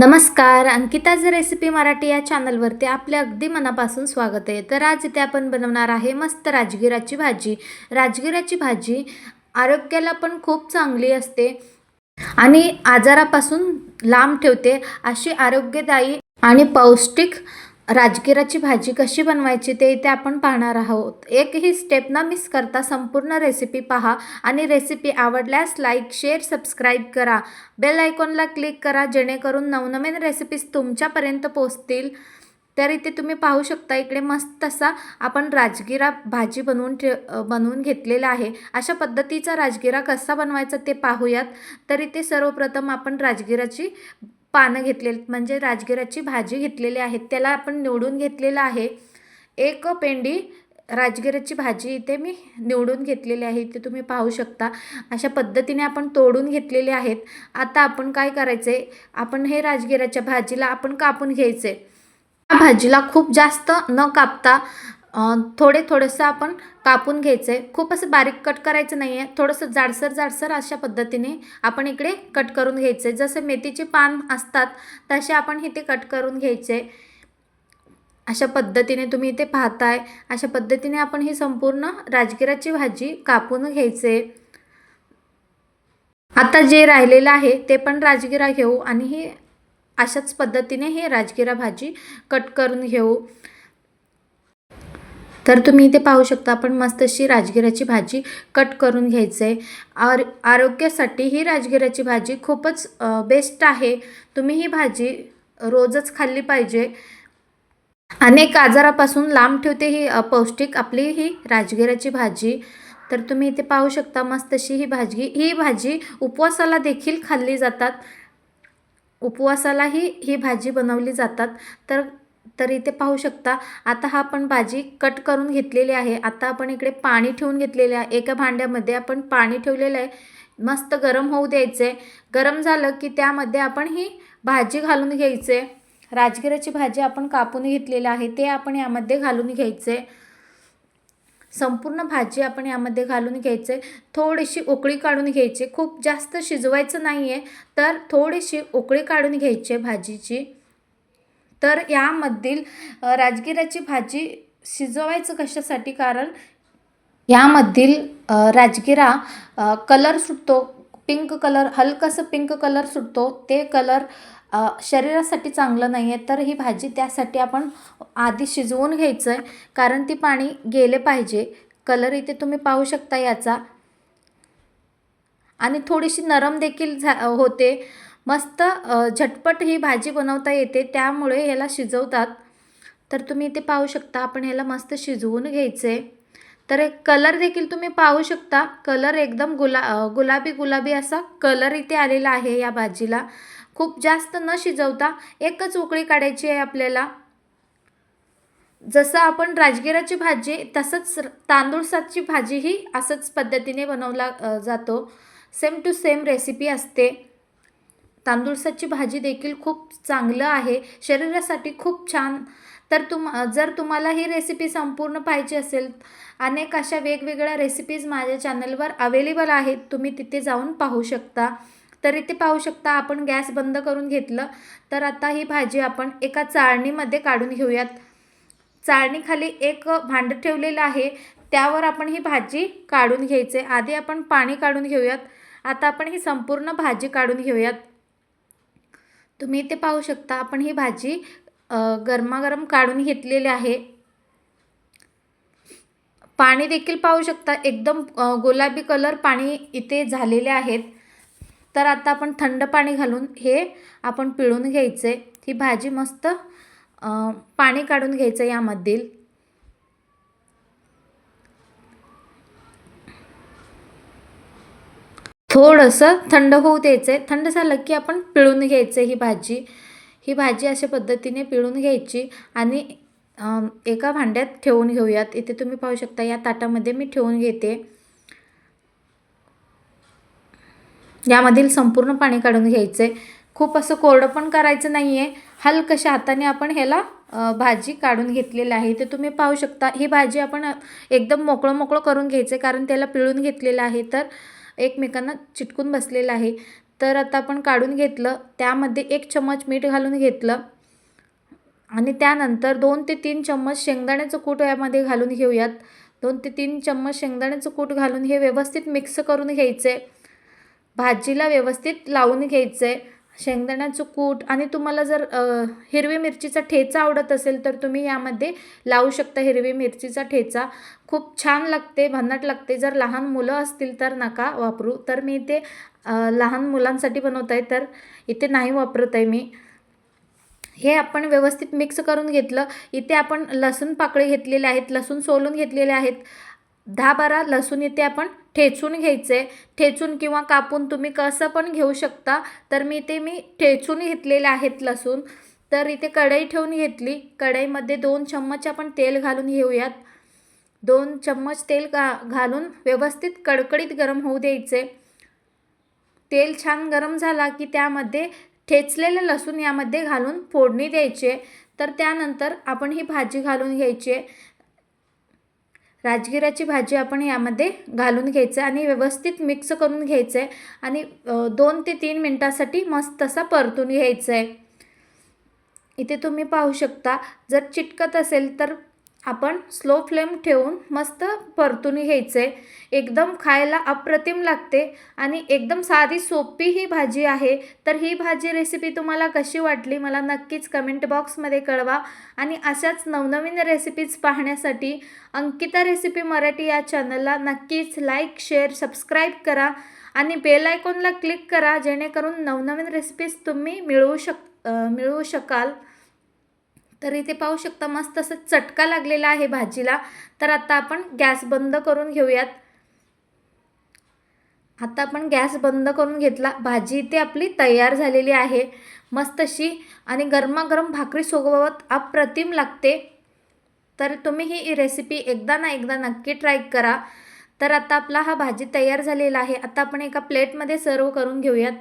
नमस्कार अंकिताज रेसिपी मराठी या चॅनलवरती आपले अगदी मनापासून स्वागत आहे. तर आज इथे आपण बनवणार आहे मस्त राजगिराची भाजी. राजगिराची भाजी आरोग्याला पण खूप चांगली असते आणि आजारापासून लांब ठेवते अशी आरोग्यदायी आणि पौष्टिक राजगिराची भाजी कशी बनवायची ते इथे आपण पाहणार आहोत. एकही स्टेप न मिस करता संपूर्ण रेसिपी पहा आणि रेसिपी आवडल्यास लाईक शेअर सबस्क्राईब करा. बेल आयकॉनला क्लिक करा जेणेकरून नवनवीन रेसिपीज तुमच्यापर्यंत पोहोचतील. तर इथे तुम्ही पाहू शकता इकडे मस्त असा आपण राजगिरा भाजी बनवून ठे बनवून घेतलेला आहे. अशा पद्धतीचा राजगिरा कसा बनवायचा ते पाहूयात. तर इथे सर्वप्रथम आपण राजगिराची पानं घेतलेली म्हणजे राजगिराची भाजी घेतलेली आहे त्याला आपण निवडून घेतलेलं आहे. एक पेंडी राजगिराची भाजी इथे मी निवडून घेतलेली आहे. इथे तुम्ही पाहू शकता. अशा पद्धतीने आपण तोडून घेतलेले आहेत. आता आपण काय करायचे आपण हे राजगिराच्या भाजीला आपण कापून घ्यायचे भाजीला खूप जास्त न कापता थोडे थोडंसं आपण कापून घ्यायचं. आहे खूप असं बारीक कट करायचं नाही आहे थोडंसं जाडसर जाडसर अशा पद्धतीने आपण इकडे कट करून घ्यायचं. आहे जसं मेथीचे पान असतात तसे आपण इथे कट करून घ्यायचे. अशा पद्धतीने तुम्ही इथे पाहताय. अशा पद्धतीने आपण ही संपूर्ण राजगिराची भाजी कापून घ्यायचे. आता जे राहिलेलं आहे ते पण राजगिरा घेऊ आणि ही अशाच पद्धतीने हे राजगिरा भाजी कट करून घेऊ. तर तुम्ही इथे पाहू शकता आपण मस्त अशी राजगिराची भाजी कट करून घ्यायचं आहे आर आरोग्यासाठी ही राजगिराची भाजी खूपच बेस्ट आहे. तुम्ही ही भाजी रोजच खाल्ली पाहिजे. अनेक आजारापासून लांब ठेवते ही पौष्टिक आपली ही राजगिराची भाजी. तर तुम्ही इथे पाहू शकता मस्त अशी ही भाजी ही भाजी उपवासाला देखील खाल्ली जातात. उपवासालाही ही भाजी बनवली जातात. तर तर इथे पाहू शकता. आता हा आपण भाजी कट करून घेतलेली आहे. आता आपण इकडे पाणी ठेवून घेतलेले आहे. एका भांड्यामध्ये आपण पाणी ठेवलेलं आहे. मस्त गरम होऊ द्यायचे. गरम झालं की त्यामध्ये आपण ही भाजी घालून घ्यायचे. राजगिराची भाजी आपण कापून घेतलेली आहे. ते आपण यामध्ये घालून घ्यायचे. संपूर्ण भाजी आपण यामध्ये घालून घ्यायचे. थोडीशी उकळी काढून घ्यायची. खूप जास्त शिजवायचं नाही आहे तर थोडीशी उकळी काढून घ्यायची भाजीची. तर यामधील राजगिराची भाजी शिजवायचं कशासाठी? कारण यामधील राजगिरा कलर सुटतो. पिंक कलर हलकंसं पिंक कलर सुटतो. ते कलर शरीरासाठी चांगलं नाही आहे तर ही भाजी त्यासाठी आपण आधी शिजवून घ्यायचं आहे कारण ती पाणी गेले पाहिजे. कलर इथे तुम्ही पाहू शकता याचा. आणि थोडीशी नरम देखील झा होते. मस्त झटपट ही भाजी बनवता येते त्यामुळे ह्याला शिजवतात. तर तुम्ही इथे पाहू शकता आपण ह्याला मस्त शिजवून घ्यायचे. तर कलर देखील तुम्ही पाहू शकता. कलर एकदम गुला गुलाबी गुलाबी असा कलर इथे आलेला आहे या भाजीला. खूप जास्त न शिजवता एकच उकळी काढायची आहे आपल्याला. जसं आपण राजगिराची भाजी तसंच तांदूळ सातची भाजीही असंच पद्धतीने बनवला जातो. सेम टू सेम रेसिपी असते. तांदूळसाची भाजी देखील खूप चांगलं आहे. शरीरासाठी खूप छान. तर तुम जर तुम्हाला ही रेसिपी संपूर्ण पाहिजे असेल अनेक अशा वेगवेगळ्या रेसिपीज माझ्या चॅनलवर अवेलेबल आहेत. तुम्ही तिथे जाऊन पाहू शकता. तर इथे पाहू शकता आपण गॅस बंद करून घेतलं तर आता ही भाजी आपण एका चाळणीमध्ये काढून घेऊयात. चाळणीखाली एक भांडं ठेवलेलं आहे. त्यावर आपण ही भाजी काढून घ्यायचे. आधी आपण पाणी काढून घेऊयात. आता आपण ही संपूर्ण भाजी काढून घेऊयात. तुम्ही इथे पाहू शकता. आपण ही भाजी गरमागरम काढून घेतलेली आहे. पाणी देखील पाहू शकता. एकदम गुलाबी कलर पाणी इथे झालेले आहेत. तर आता आपण थंड पाणी घालून हे आपण पिळून घ्यायचे. ही भाजी मस्त पाणी काढून घ्यायचं यामधील. थोडंसं थंड होऊ द्यायचं आहे थंड झालं की आपण पिळून घ्यायचं ही भाजी. ही भाजी अशा पद्धतीने पिळून घ्यायची आणि एका भांड्यात ठेवून घेऊयात. इथे तुम्ही पाहू शकता या ताटामध्ये मी ठेवून घेते. यामधील संपूर्ण पाणी काढून घ्यायचं आहे खूप असं कोरडं पण करायचं नाही आहे हलकशा हाताने आपण ह्याला भाजी काढून घेतलेली आहे. ते तुम्ही पाहू शकता ही भाजी आपण एकदम मोकळं मोकळं करून घ्यायचं आहे कारण त्याला पिळून घेतलेलं आहे. तर एकमेकांना चिटकून बसलेलं आहे. तर आता आपण काढून घेतलं त्यामध्ये एक चम्मच मीठ घालून घेतलं आणि त्यानंतर दोन ते तीन चम्मच शेंगदाण्याचं कूट यामध्ये घालून घेऊयात. दोन ते तीन चम्मच शेंगदाण्याचं कूट घालून हे व्यवस्थित मिक्स करून घ्यायचे. भाजीला व्यवस्थित लावून घ्यायचं. आहे शेंगदाण्याचं कूट आणि तुम्हाला जर हिरवी मिरचीचा ठेचा आवडत असेल तर तुम्ही यामध्ये लावू शकता हिरवी मिरचीचा ठेचा. खूप छान लागते भन्नाट लागते. जर लहान मुलं असतील तर नका वापरू. तर मी इथे लहान मुलांसाठी बनवत आहे तर इथे नाही वापरत आहे मी. हे आपण व्यवस्थित मिक्स करून घेतलं. इथे आपण लसूण पाकळी घेतलेले आहेत लसूण सोलून घेतलेले आहेत. दहा बारा लसूण इथे आपण ठेचून घ्यायचे. ठेचून किंवा कापून तुम्ही कसं पण घेऊ शकता. तर मी ते मी ठेचून घेतलेले आहेत लसूण. तर इथे कढई ठेवून घेतली. कढईमध्ये दोन चम्मच आपण तेल घालून घेऊयात. दोन चम्मच तेल घा घालून व्यवस्थित कडकडीत गरम होऊ द्यायचे. तेल छान गरम झाला की त्यामध्ये ठेचलेलं लसूण यामध्ये घालून फोडणी द्यायचे. तर त्यानंतर आपण ही भाजी घालून घ्यायची राजगिराची भाजी आपण यामध्ये घालून घ्यायचं आणि व्यवस्थित मिक्स करून घ्यायचं आहे आणि दोन ते तीन मिनटासाठी मस्त असा परतून घ्यायचं आहे इथे तुम्ही पाहू शकता जर चिटकत असेल तर आपण स्लो फ्लेम ठेवून मस्त परतून घ्यायचे. एकदम खायला अप्रतिम लागते आणि एकदम साधी सोपी ही भाजी आहे. तर ही भाजी रेसिपी तुम्हाला कशी वाटली मला नक्कीच कमेंट बॉक्समध्ये कळवा. आणि अशाच नवनवीन रेसिपीज पाहण्यासाठी अंकिता रेसिपी मराठी या चॅनलला नक्कीच लाईक शेअर सबस्क्राईब करा. आणि बेल आयकॉनला क्लिक करा जेणेकरून नवनवीन रेसिपीज तुम्ही मिळवू शक मिळवू शकाल. तर इथे पाहू शकता मस्त असं चटका लागलेला आहे भाजीला. तर आता आपण गॅस बंद करून घेऊयात. आता आपण गॅस बंद करून घेतला. भाजी इथे आपली तयार झालेली आहे. मस्त अशी आणि गरमागरम भाकरी सोबत अप्रतिम लागते. तर तुम्ही ही रेसिपी एकदा ना एकदा नक्की ट्राय करा. तर आता आपला हा भाजी तयार झालेला आहे. आता आपण एका प्लेटमध्ये सर्व करून घेऊयात.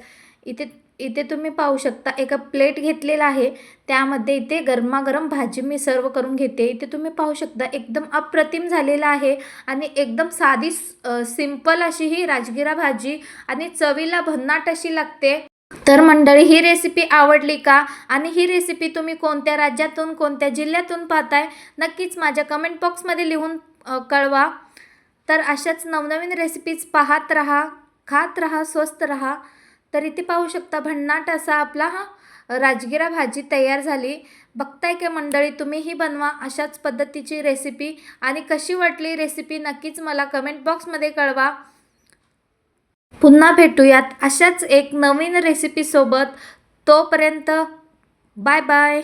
इथे इथे तुम्ही पाहू शकता एका प्लेट घेतलेला आहे. त्यामध्ये इथे गरमागरम भाजी मी सर्व करून घेते. इथे तुम्ही पाहू शकता एकदम अप्रतिम झालेला आहे आणि एकदम साधी सिंपल अशी ही राजगिरा भाजी आणि चवीला भन्नाट अशी लागते. तर मंडळी ही रेसिपी आवडली का? आणि ही रेसिपी तुम्ही कोणत्या राज्यातून कोणत्या जिल्ह्यातून पाहताय? नक्कीच माझ्या कमेंट बॉक्समध्ये लिहून कळवा. तर अशाच नवनवीन रेसिपीज पाहत राहा खात राहा स्वस्त राहा. तर इथे पाहू शकता भन्नाट असा आपला हा राजगिरा भाजी तयार झाली. बघताय का मंडळी तुम्हीही बनवा अशाच पद्धतीची रेसिपी आणि कशी वाटली रेसिपी नक्कीच मला कमेंट बॉक्समध्ये कळवा. पुन्हा भेटूयात अशाच एक नवीन रेसिपीसोबत तोपर्यंत बाय बाय.